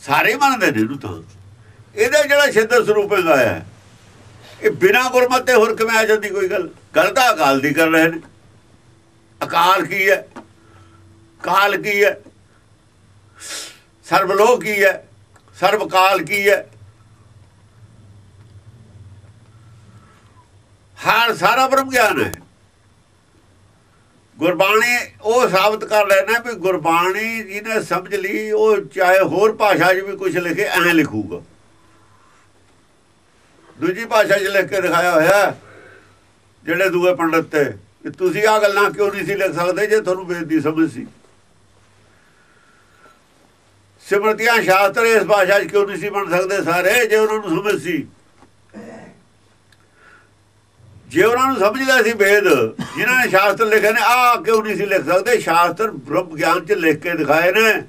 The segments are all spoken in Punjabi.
ਸਾਰੇ ਮੰਨਦੇ ਨੇ ਇਹਨੂੰ ਤਾਂ। ਇਹਦਾ ਜਿਹੜਾ ਛਿੰਦਰ ਸਰੂਪ ਹੈਗਾ ਹੈ। ਇਹ ਬਿਨਾ ਗੁਰਮਤਿ ਤੇ ਹੋਰ ਕਿਵੇਂ ਆ ਜਾਂਦੀ ਕੋਈ ਗੱਲ? ਗੱਲ ਤਾਂ ਅਕਾਲ ਦੀ ਕਰ ਰਹੇ ਨੇ। ਅਕਾਲ ਕੀ ਹੈ? ਕਾਲ ਕੀ ਹੈ? ਸਰਬਲੋਕ ਕੀ ਹੈ? ਸਰਬਕਾਲ ਕੀ ਹੈ? ਹਰ ਸਾਰਾ ਬ੍ਰਹਮ ਗਿਆਨ ਹੈ। ਗੁਰਬਾਣੀ ਉਹ ਸਾਬਤ ਕਰ ਲੈਣਾ ਵੀ ਗੁਰਬਾਣੀ ਜਿਹਨੇ ਸਮਝ ਲਈ, ਉਹ ਚਾਹੇ ਹੋਰ ਭਾਸ਼ਾ 'ਚ ਵੀ ਕੁਝ ਲਿਖੇ, ਐਂ ਲਿਖੂਗਾ। ਦੂਜੀ ਭਾਸ਼ਾ 'ਚ ਲਿਖ ਕੇ ਦਿਖਾਇਆ ਹੋਇਆ ਜਿਹੜੇ ਦੂਏ ਪੰਡਤ ਤੇ, ਕਿ ਤੁਸੀਂ ਆ ਗੱਲਾਂ ਕਿਉਂ ਨਹੀਂ ਸੀ ਲਿਖ ਸਕਦੇ ਜੇ ਤੁਹਾਨੂੰ ਵੇਦ ਦੀ ਸਮਝ ਸੀ? ਸਿਮਰਤੀਆਂ ਸ਼ਾਸਤਰ ਇਸ ਭਾਸ਼ਾ 'ਚ ਕਿਉਂ ਨਹੀਂ ਸੀ ਬਣ ਸਕਦੇ ਸਾਰੇ ਜੇ ਉਹਨਾਂ ਨੂੰ ਸਮਝ ਸੀ? ਜੇ ਉਹਨਾਂ ਨੂੰ ਸਮਝਦਾ ਸੀ ਵੇਦ, ਜਿਨ੍ਹਾਂ ਨੇ ਸ਼ਾਸਤਰ ਲਿਖੇ ਨੇ ਆ ਕਿਉਂ ਨਹੀਂ ਸੀ ਲਿਖ ਸਕਦੇ। ਸ਼ਾਸਤਰ ਬ੍ਰਹਮ ਗਿਆਨ 'ਚ ਲਿਖ ਕੇ ਦਿਖਾਏ ਨੇ।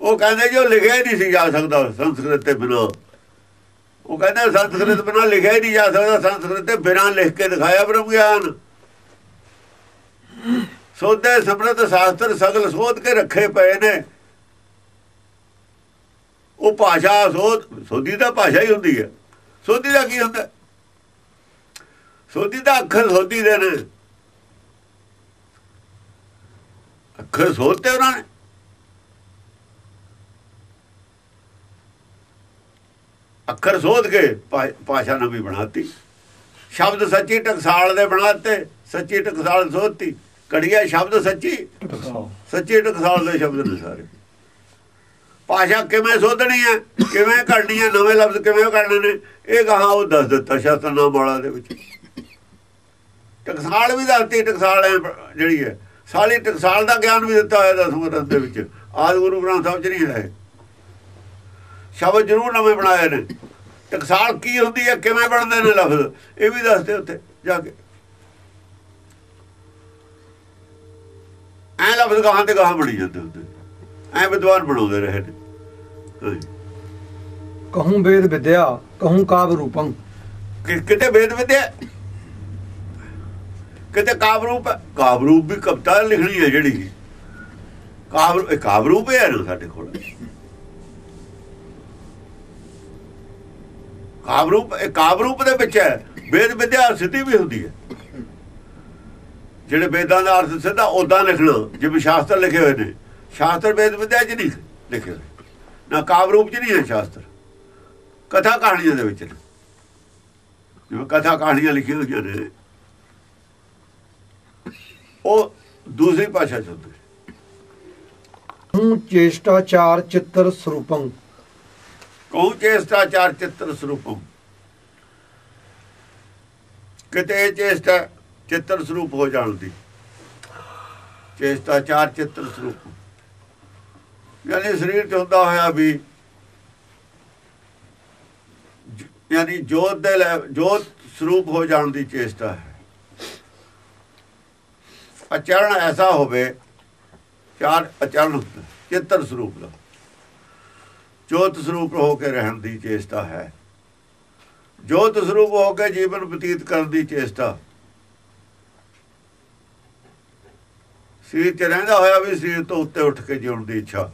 ਉਹ ਕਹਿੰਦੇ ਜੋ ਲਿਖਿਆ ਨਹੀਂ ਸੀ ਜਾ ਸਕਦਾ ਸੰਸਕ੍ਰਿਤ ਤੇ ਬਿਨਾਂ। ਉਹ ਕਹਿੰਦਾ ਸੰਸਕ੍ਰਿਤ ਬਿਨਾਂ ਲਿਖਿਆ ਹੀ ਨਹੀਂ ਜਾ ਸਕਦਾ, ਸੰਸਕ੍ਰਿਤ ਤੇ ਬਿਨਾਂ ਲਿਖ ਕੇ ਦਿਖਾਇਆ ਬ੍ਰਹਮ ਗਿਆਨ। ਸੋਧੇ ਸਮਰਤ ਸ਼ਾਸਤਰ ਸਗਲ ਸੋਧ ਕੇ ਰੱਖੇ ਪਏ ਨੇ। ਉਹ ਭਾਸ਼ਾ ਸੋਧ, ਸੋਧੀ ਦਾ ਭਾਸ਼ਾ ਹੀ ਹੁੰਦੀ ਹੈ। ਸੋਧੀ ਦਾ ਕੀ ਹੁੰਦਾ? ਸੋਧੀ ਦਾ ਅੱਖਰ ਸੋਧੀ ਦੇ ਨੇ। ਅੱਖਰ ਸੋਧਤੇ ਉਹਨਾਂ ਨੇ। ਅੱਖਰ ਸੋਧ ਕੇ ਭਾਸ਼ਾ ਨਵੀਂ ਬਣਾਤੀ। ਸ਼ਬਦ ਸੱਚੀ ਟਕਸਾਲ ਦੇ ਬਣਾਤੇ ਸੱਚੀ ਟਕਸਾਲ ਸੋਧਤੀ। ਕੜੀਆ ਸ਼ਬਦ ਸੱਚੀ ਸੱਚੀ ਟਕਸਾਲ ਦੇ ਸ਼ਬਦ ਨੇ ਸਾਰੇ। ਭਾਸ਼ਾ ਕਿਵੇਂ ਸੋਧਣੀ ਹੈ ਕਿਵੇਂ ਕਰਨੀ ਹੈ ਨਵੇਂ ਲਫ਼ਜ਼ ਕਿਵੇਂ ਕਰਨੇ ਨੇ ਇਹ ਕਹਾ ਉਹ ਦੱਸ ਦਿੱਤਾ ਸ਼ਾਸਤਰਨਾਮ ਵਾਲਾ ਦੇ ਵਿੱਚ। ਟਕਸਾਲ ਵੀ ਦੱਸਤੀ ਟਕਸਾਲ ਜਿਹੜੀ ਹੈ। ਸਾਲੀ ਟਕਸਾਲ ਦਾ ਗਿਆਨ ਵੀ ਦਿੱਤਾ ਹੋਇਆ ਦਸਵੇਂ ਰਸ ਦੇ ਵਿੱਚ। ਆਦ ਗੁਰੂ ਗ੍ਰੰਥ ਸਾਹਿਬ ਚ ਨਹੀਂ ਹੈ ਸ਼ਬਦ ਜ਼ਰੂਰ ਨਵੇਂ ਬਣਾਏ ਨੇ। ਟਕਸਾਲ ਕੀ ਹੁੰਦੀ ਹੈ ਕਿਵੇਂ ਬਣਦੇ ਨੇ ਲਫ਼ਜ਼ ਇਹ ਵੀ ਦੱਸਦੇ ਉੱਥੇ ਜਾ ਕੇ। ਐ ਲਫ਼ਜ਼ ਕਹਾਂ ਤੇ ਕਹਾਂ ਬਣੀ ਜਾਂਦੇ ਹੁੰਦੇ ਐ ਵਿਦਵਾਨ ਬਣਾਉਂਦੇ ਰਹੇ ਨੇ। ਕਹੂੰ ਵੇਦ ਵਿਦਿਆ ਕਹੂੰ ਕਾਵ ਰੂਪੰ। ਕਿਤੇ ਵੇਦ ਵਿਦਿਆ? ਕਿਤੇ ਕਾਵ ਰੂਪ ਵੀ ਕਵਿਤਾ ਲਿਖਣੀ ਹੈ ਜਿਹੜੀ। ਕਾਵ ਕਾਵ ਹੈ ਨਾ ਸਾਡੇ ਕੋਲ। ਕਾਵ ਇਹ ਕਾਵ ਦੇ ਵਿੱਚ ਹੈ। ਵੇਦ ਵਿਦਿਆ ਸਿੱਧੀ ਵੀ ਹੁੰਦੀ ਹੈ। ਜਿਹੜੇ ਵੇਦਾਂ ਦਾ ਅਰਥ ਸਿੱਧਾ ਉਦਾਂ ਲਿਖਣਾ, ਜਿਵੇਂ ਸ਼ਾਸਤਰ ਲਿਖੇ ਹੋਏ ਨੇ। ਸ਼ਾਸਤਰ ਵੇਦ ਵਿਦਿਆ ਚ ਨਹੀਂ ਲਿਖੇ ਹੋਏ। ਨਾ ਕਾਵ ਰੂਪ ਚ ਨਹੀਂ ਹੈ ਸ਼ਾਸਤਰ। ਕਥਾ ਕਹਾਣੀਆਂ ਦੇ ਵਿੱਚ ਜਿਵੇਂ ਕਥਾ ਕਹਾਣੀਆਂ ਲਿਖੀਆਂ ਹੋਈਆਂ ਨੇ। ਉਹ ਦੂਸਰੀ ਭਾਸ਼ਾ ਚ ਹੁੰਦੀ ਹੂੰ ਚੇਸ਼ਟਾਚਾਰ ਚਿੱਤਰ ਸਰੂਪੰ। ਕਹੂੰ ਚੇਸ਼ਟਾਚਾਰ ਚਿੱਤਰ ਸਰੂਪੰ। ਕਿਤੇ ਚੇਸ਼ਟਾ ਚਿੱਤਰ ਸਰੂਪ ਹੋ ਜਾਣ ਦੀ। ਚੇਸ਼ਟਾਚਾਰ ਚਿੱਤਰ ਸਰੂਪ। ਯਾਨੀ ਸਰੀਰ ਚ ਹੁੰਦਾ ਹੋਇਆ ਵੀ ਯਾਨੀ ਜੋਤ ਦੇ ਜੋਤ ਸਰੂਪ ਹੋ ਜਾਣ ਦੀ ਚੇਸ਼ਟਾ ਹੈ। ਅਚਰਨ ਐਸਾ ਹੋਵੇ ਚਾਰ ਅਚਰਨ ਚਿੱਤਰ ਸਰੂਪ ਦਾ। ਜੋਤ ਸਰੂਪ ਹੋ ਕੇ ਰਹਿਣ ਦੀ ਚੇਸ਼ਟਾ ਹੈ। ਜੋਤ ਸਰੂਪ ਹੋ ਕੇ ਜੀਵਨ ਬਤੀਤ ਕਰਨ ਦੀ ਚੇਸ਼ਟਾ। ਸਰੀਰ 'ਚ ਰਹਿੰਦਾ ਹੋਇਆ ਵੀ ਸਰੀਰ ਤੋਂ ਉੱਤੇ ਉੱਠ ਕੇ ਜਿਉਣ ਦੀ ਇੱਛਾ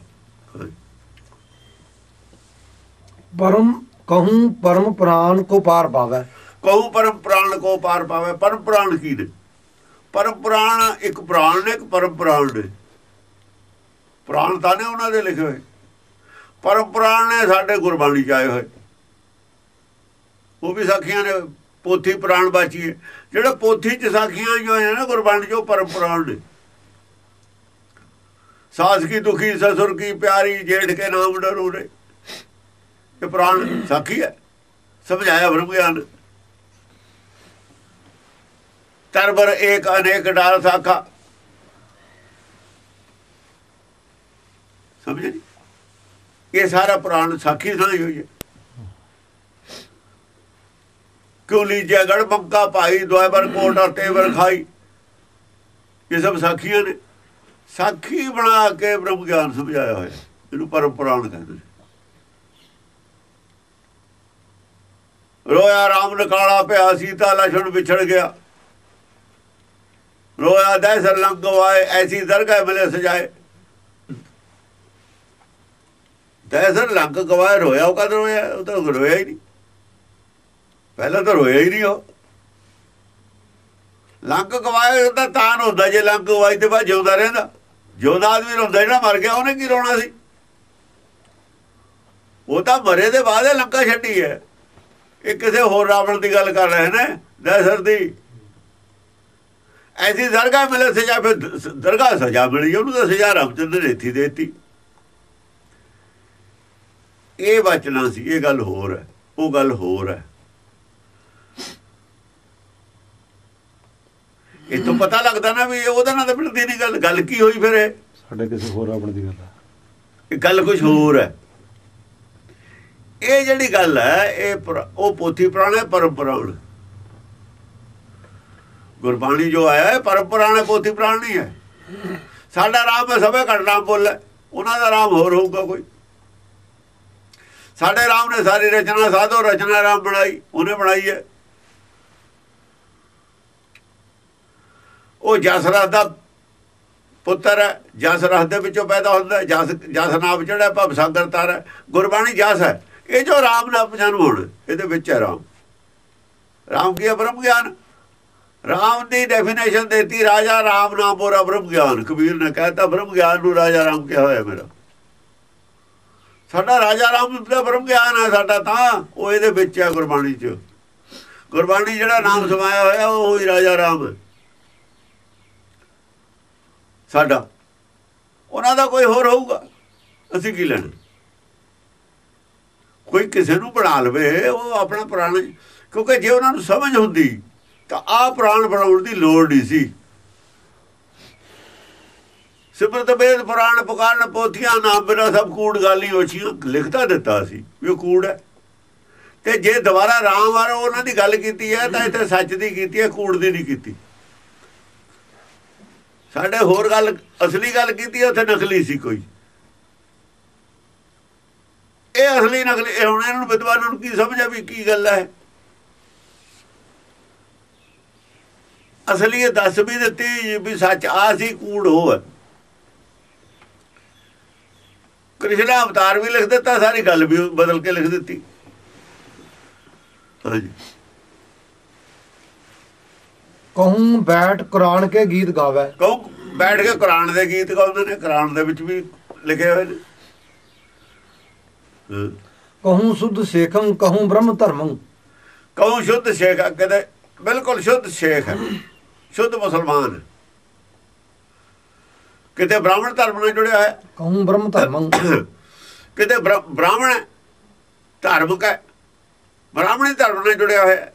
ਪਰਮ ਕਹੂੰ ਪਰਮ ਪ੍ਰਾਨ ਕੋ ਪਾਰ ਪਾਵੇ। ਕਹੂੰ ਪਰਮ ਪ੍ਰਾਨ ਕੋ ਪਾਰ ਪਾਵੇ ਪਰਮ ਪ੍ਰਾਨ ਕੀ ਨੇ? ਪਰਮ ਪ੍ਰਾਨ ਇੱਕ ਪੁਰਾਣ ਨੇ, ਇੱਕ ਪਰਮ ਪ੍ਰਾਨ ਨੇ। ਪ੍ਰਾਨ ਤਾਂ ਨੇ ਉਹਨਾਂ ਦੇ ਲਿਖੇ ਹੋਏ। ਪਰਮ ਪ੍ਰਾਨ ਨੇ ਸਾਡੇ ਗੁਰਬਾਣੀ ਚ ਆਏ ਹੋਏ। ਉਹ ਵੀ ਸਾਖੀਆਂ ਨੇ, ਪੋਥੀ ਪੁਰਾਣ ਬਾਚੀ ਹੈ। ਜਿਹੜਾ ਪੋਥੀ ਚ ਸਾਖੀਆਂ ਜੋ ਹੈ ਨਾ ਗੁਰਬਾਣੀ ਜੋ ਪਰਮ ਪ੍ਰਾਨ ਨੇ। ਸਾਸ ਕੀ ਦੁਖੀ, ਸਸੁਰ ਕੀ ਪਿਆਰੀ, ਜੇਠ ਕੇ ਨਾਮ ਡਰੂ ਰੇ ਇਹ ਪੁਰਾਣ ਸਾਖੀ ਹੈ। ਸਮਝਾਇਆ ਬ੍ਰਹਮ ਗਿਆਨ। ਤਰਬਰ ਏਕ ਅਨੇਕ ਡਾਲ ਸਾਖਾ। ਸਮਝੇ ਇਹ ਸਾਰਾ ਪੁਰਾਣ ਸਾਖੀ ਸੁਣਾਈ ਹੋਈ ਹੈ। ਕਿਉਂ ਲੀਜਿਆ ਗੜ ਬੰਕਾ ਭਾਈ ਦੁਆਬਰ ਕੋਟ ਔਰ ਤੇਵਰ ਖਾਈ। ਇਹ ਸਭ ਸਾਖੀਆਂ ਨੇ। ਸਾਖੀ ਬਣਾ ਕੇ ਬ੍ਰਹਮ ਗਿਆਨ ਸਮਝਾਇਆ ਹੋਇਆ। ਇਹਨੂੰ ਪਰਮ ਪੁਰਾਣ ਕਹਿੰਦੇ ਨੇ। ਰੋਇਆ ਰਾਮ ਨਕਾਲਾ ਪਿਆ, ਸੀਤਾ ਲਛਣ ਵਿਛੜ ਗਿਆ। ਰੋਇਆ ਦਹਿਸਰ ਲੰਗ ਗਵਾਏ ਐਸੀ ਦਰਗਾਹ ਮਿਲੇ ਸਜਾਏ। ਦਹਿਸਰ ਲੰਗ ਗਵਾਏ ਰੋਇਆ ਉਹ ਕਦ ਰੋਇਆ ਉਹ ਤਾਂ ਰੋਇਆ ਹੀ ਨਹੀਂ। ਪਹਿਲਾਂ ਤਾਂ ਰੋਇਆ ਹੀ ਨਹੀਂ ਉਹ। ਲੰਗ ਗਵਾਏ ਤਾਂ ਤਾਂ ਹੁੰਦਾ ਜੇ ਲੰਗ ਗਵਾਈ ਤੇ ਬਾਅਦ ਜਿਉਂਦਾ ਰਹਿੰਦਾ। ਜਿਉਂਦਾ ਆਦਮੀ ਰੋਂਦਾ ਜਿਹੜਾ ਮਰ ਗਿਆ, ਉਹਨੇ ਕੀ ਰੋਣਾ ਸੀ? ਉਹ ਤਾਂ ਮਰੇ ਦੇ ਬਾਅਦ ਇਹ ਲੰਕਾ ਛੱਡੀ ਹੈ। ਇਹ ਕਿਸੇ ਹੋਰ ਰਾਵਣ ਦੀ ਗੱਲ ਕਰ ਰਹੇ ਨੇ ਦਹਿਸਰ ਦੀ। ਐਸੀ ਦਰਗਾਹ ਮਿਲੇ ਸਜ਼ਾ ਫਿਰ ਦਰਗਾਹ ਸਜ਼ਾ ਮਿਲੀ ਉਹਨੂੰ ਤਾਂ ਸਜ਼ਾ ਰਾਮਚੰਦਰ ਨੇ ਇੱਥੇ ਦੇਤੀ। ਇਹ ਬਚਣਾ ਸੀ ਇਹ ਗੱਲ ਹੋਰ ਹੈ ਉਹ ਗੱਲ ਹੋਰ ਹੈ। ਇਹ ਤੋਂ ਪਤਾ ਲੱਗਦਾ ਨਾ ਵੀ ਉਹਦਾ ਨਾਲ ਤਾਂ ਮਿਲਦੀ ਨਹੀਂ ਗੱਲ ਗੱਲ ਕੀ ਹੋਈ ਫਿਰ ਇਹ? ਸਾਡੇ ਕਿਸੇ ਹੋਰ ਆਪਣ ਦੀ ਗੱਲ ਹੈ। ਇਹ ਗੱਲ ਕੁਝ ਹੋਰ ਹੈ। ਇਹ ਜਿਹੜੀ ਗੱਲ ਹੈ ਇਹ ਉਹ ਪੋਥੀ ਪੁਰਾਣੇ ਪਰਮ ਪੁਰਾਣ। ਗੁਰਬਾਣੀ ਜੋ ਆਇਆ ਹੈ ਪਰਮ ਪੁਰਾਣੇ ਪੋਥੀ ਪੁਰਾਣ ਨਹੀਂ ਹੈ। ਸਾਡਾ ਰਾਮ ਹੈ, ਸਭੇ ਘਟਨਾ ਬੋਲ। ਹੈ ਉਹਨਾਂ ਦਾ ਰਾਮ ਹੋਰ ਹੋਊਗਾ ਕੋਈ। ਸਾਡੇ ਰਾਮ ਨੇ ਸਾਰੀ ਰਚਨਾ, ਸਾਧੋ ਰਚਨਾ ਰਾਮ ਬਣਾਈ, ਉਹਨੇ ਬਣਾਈ ਹੈ। ਉਹ ਜਸਰਥ ਦਾ ਪੁੱਤਰ ਹੈ। ਜਸਰਥ ਦੇ ਵਿੱਚੋਂ ਪੈਦਾ ਹੁੰਦਾ ਹੈ। ਜਸ ਜਸ ਨਾਮ ਜਿਹੜਾ ਭਵ ਸਾਗਰ ਤਰ ਹੈ। ਗੁਰਬਾਣੀ ਜਸ ਹੈ। ਇਹ ਜੋ ਰਾਮ ਨਾਮ ਜਨਮ ਹੋਣ, ਇਹਦੇ ਵਿੱਚ ਹੈ ਰਾਮ। ਰਾਮ ਕੀ ਹੈ? ਬ੍ਰਹਮ ਗਿਆਨ। ਰਾਮ ਦੀ ਡੈਫੀਨੇਸ਼ਨ ਦਿੱਤੀ, ਰਾਜਾ ਰਾਮ ਨਾਮ ਪੂਰਾ ਬ੍ਰਹਮ ਗਿਆਨ। ਕਬੀਰ ਨੇ ਕਹਿਤਾ ਬ੍ਰਹਮ ਗਿਆਨ ਨੂੰ ਰਾਜਾ ਰਾਮ ਕਿਹਾ ਹੋਇਆ ਮੇਰਾ। ਸਾਡਾ ਰਾਜਾ ਰਾਮ ਦਾ ਬ੍ਰਹਮ ਗਿਆਨ ਹੈ ਸਾਡਾ ਤਾਂ, ਉਹ ਇਹਦੇ ਵਿੱਚ ਹੈ ਗੁਰਬਾਣੀ 'ਚ। ਗੁਰਬਾਣੀ ਜਿਹੜਾ ਨਾਮ ਸਮਾਇਆ ਹੋਇਆ, ਉਹ ਹੀ ਰਾਜਾ ਰਾਮ। ਹੈ ਸਾਡਾ। ਉਹਨਾਂ ਦਾ ਕੋਈ ਹੋਰ ਹੋਊਗਾ? ਅਸੀਂ ਕੀ ਲੈਣਾ? ਕੋਈ ਕਿਸੇ ਨੂੰ ਬਣਾ ਲਵੇ, ਉਹ ਆਪਣਾ ਪੁਰਾਣਾ ਕਿਉਂਕਿ ਜੇ ਉਹਨਾਂ ਨੂੰ ਸਮਝ ਹੁੰਦੀ ਤਾਂ ਆਹ ਪੁਰਾਣ ਬਣਾਉਣ ਦੀ ਲੋੜ ਨਹੀਂ ਸੀ। ਸਿਮਰਤ ਬੇਦ ਪੁਰਾਣ ਪੁਕਾਰਨ ਪੋਥੀਆਂ ਨਾਮ ਬਿਨਾ ਸਭ ਕੂੜ ਗਾਲੀ ਹੋਛੀਆਂ ਲਿਖਤਾ ਦਿੱਤਾ ਸੀ ਵੀ ਉਹ ਕੂੜ ਹੈ। ਤੇ ਜੇ ਦੁਬਾਰਾ ਰਾਮ ਵਾਰ ਉਹਨਾਂ ਦੀ ਗੱਲ ਕੀਤੀ ਹੈ ਤਾਂ ਇੱਥੇ ਸੱਚ ਦੀ ਕੀਤੀ ਹੈ, ਕੂੜ ਦੀ ਨਹੀਂ ਕੀਤੀ। ਸਾਡੇ ਹੋਰ ਗੱਲ, ਅਸਲੀ ਗੱਲ ਕੀਤੀ ਉੱਥੇ ਨਕਲੀ ਸੀ ਕੋਈ। ਇਹ ਅਸਲੀ ਨਕਲੀ, ਇਹ ਹੁਣ ਇਹਨਾਂ ਨੂੰ ਵਿਦਵਾਨਾਂ ਨੂੰ ਕੀ ਸਮਝ ਆ ਵੀ ਕੀ ਗੱਲ ਹੈ? ਅਸਲੀ ਦੱਸ ਵੀ ਦਿੱਤੀ ਵੀ ਸੱਚ ਆ ਸੀ ਕੂੜ ਹੋ ਕ੍ਰਿਸ਼ਨ ਅਵਤਾਰ ਵੀ ਲਿਖ ਦਿੱਤਾ ਸਾਰੀ ਗੱਲ ਵੀ ਬਦਲ ਕੇ ਲਿਖ ਦਿੱਤੀ। ਹਾਂਜੀ। ਕਹੂੰ ਬੈਠ ਕੁਰਾਨ ਕੇ ਗੀਤ ਗਾਵੇ। ਕਹੋ ਬੈਠ ਕੇ ਕੁਰਾਨ ਦੇ ਗੀਤ ਗਾਉਂਦੇ ਨੇ ਕੁਰਾਨ ਦੇ ਵਿੱਚ ਵੀ ਲਿਖੇ ਹੋਏ ਨੇ। ਕਹੂੰ ਸੁਧ ਸੇਖੰ ਕਹੂੰ ਬ੍ਰਹਮ ਧਰਮੰ। ਕਹੋ ਸ਼ੁੱਧ ਸ਼ੇਖ ਕਹਿੰਦੇ ਬਿਲਕੁਲ ਸ਼ੁੱਧ ਸ਼ੇਖ ਹੈ। ਸ਼ੁੱਧ ਮੁਸਲਮਾਨ। ਕਿਤੇ ਬ੍ਰਾਹਮਣ ਧਰਮ ਨਾਲ ਜੁੜਿਆ ਹੈ ਕਹੂੰ ਬ੍ਰਹਮ ਧਰਮੰ ਕਿਤੇ ਬ੍ਰਾ- ਬ੍ਰਾਹਮਣ ਧਾਰਮਿਕ ਹੈ ਬ੍ਰਾਹਮਣੀ ਧਰਮ ਨਾਲ ਜੁੜਿਆ ਹੋਇਆ ਹੈ।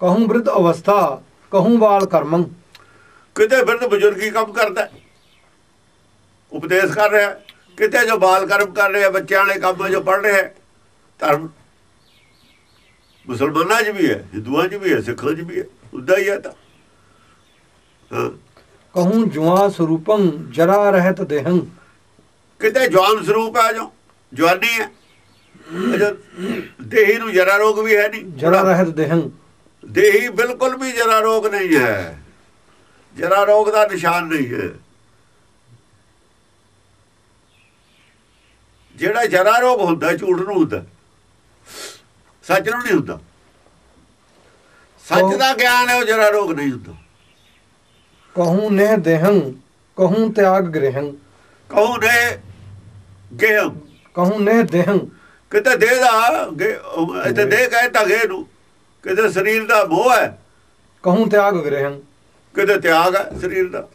ਕਹੂੰ ਬ੍ਰਿਧ ਅਵਸਥਾ ਕਹੂੰ ਬਾਲ ਕਰਮੰ ਕਿਤੇ ਬਿਰਧ ਬਜ਼ੁਰਗੀ ਕੰਮ ਕਰਦਾ। ਉਪਦੇਸ਼ ਕਰ ਰਿਹਾ। ਕਿਤੇ ਜੋ ਬਾਲ ਕਰਮ ਕਰ ਰਿਹਾ ਬੱਚਿਆਂ ਵਾਲੇ ਕੰਮ ਜੋ ਪੜ ਰਿਹਾ। ਧਰਮ ਮੁਸਲਮਾਨਾਂ 'ਚ ਵੀ ਹੈ ਹਿੰਦੂਆਂ 'ਚ ਵੀ ਹੈ ਸਿੱਖਾਂ 'ਚ ਵੀ ਹੈ ਉਦਾਂ ਹੀ ਹੈ ਤਾਂ ਕਹੂੰ ਜੁਆ ਸਰੂਪੰ ਜਰਾ ਰਹਿਤ ਦੇਹੰ। ਕਿਤੇ ਜਵਾਨ ਸਰੂਪ ਹੈ ਜੋ ਜਵਾਨੀ ਹੈ ਦੇਹੀ ਨੂੰ ਜਰਾ ਰੋਗ ਵੀ ਹੈ ਨਹੀਂ। ਜਰਾ ਰਹਿਤ ਦੇਹੰ। ਦੇਹੀ ਬਿਲਕੁਲ ਵੀ ਜਰਾ ਰੋਗ ਨਹੀਂ ਹੈ। ਜਰਾ ਰੋਗ ਦਾ ਨਿਸ਼ਾਨ ਨਹੀਂ ਹੈ। ਜਿਹੜਾ ਜਰਾ ਰੋਗ ਹੁੰਦਾ ਝੂਠ ਨੂੰ ਹੁੰਦਾ ਸੱਚ ਨੂੰ ਨਹੀਂ ਹੁੰਦਾ। ਸੱਚ ਦਾ ਗਿਆਨ ਹੈ ਉਹ ਜਰਾ ਰੋਗ ਨਹੀਂ ਹੁੰਦਾ। ਕਹੂੰ ਨਹਿ ਦੇਹੰ ਕਹੂੰ ਤਿਆਗ ਗ੍ਰਹਿੰ ਕਹੋ ਨੇ ਗੇਮ ਕਹੂੰ ਨਹਿ ਦੇਹੰ ਕਿਤੇ ਦੇਹ ਦਾ ਇੱਥੇ ਦੇਹ ਕਹਿੰਦਾ ਗੇ ਨੂੰ ਕਿਤੇ ਸਰੀਰ ਦਾ ਮੋਹ ਹੈ ਕਹੂੰ ਤਿਆਗ ਗ੍ਰਹਿੰ ਕਿਤੇ ਤਿਆਗ ਹੈ ਸਰੀਰ ਦਾ